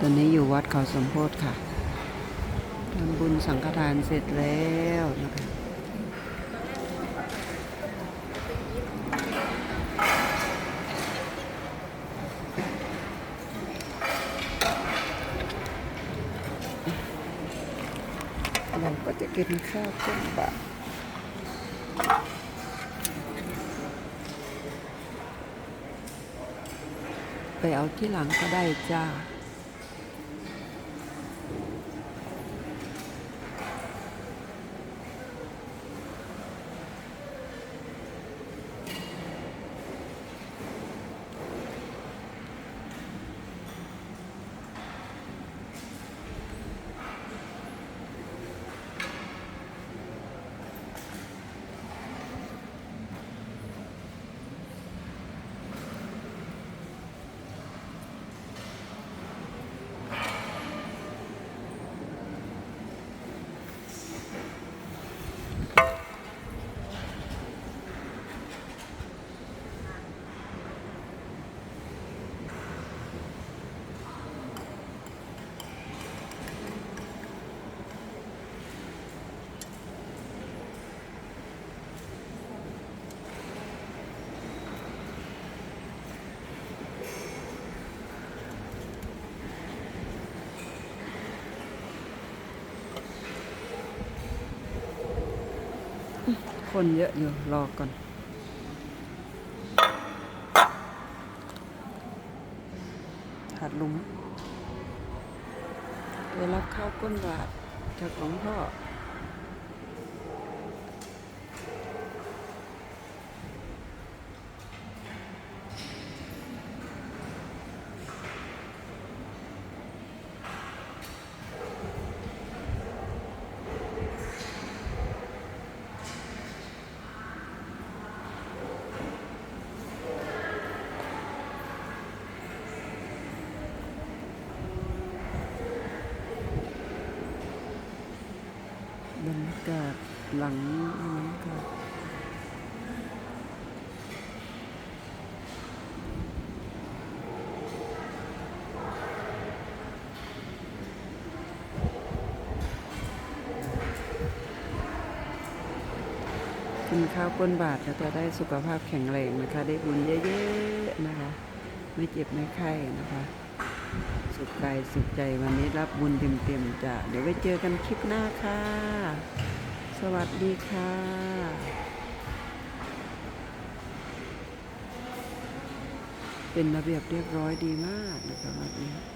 ตอนนี้อยู่วัดเขาสมโพธิค่ะทำบุญสังฆทานเสร็จแล้วนะคะเราก็จะกินข้าวต้มบะไปเอาที่หลังก็ได้จ้า คนเยอะอยู่ รอก่อน หัดลุงไปรับข้าวก้นบาทจากหลวงพ่อ กาศหลังนั้นค่ะกินข้าวก้นบาทก็จะได้สุขภาพแข็งแรงนะคะ ได้บุญเยอะๆนะคะ ไม่เจ็บไม่ไข้นะคะสุขกายสุขใจวันนี้รับบุญเต็มๆจ้ะเดี๋ยวไว้เจอกันคลิปหน้าค่ะ สวัสดีค่ะเป็นระเบียบเรียบร้อยดีมากนะคะวัดนี้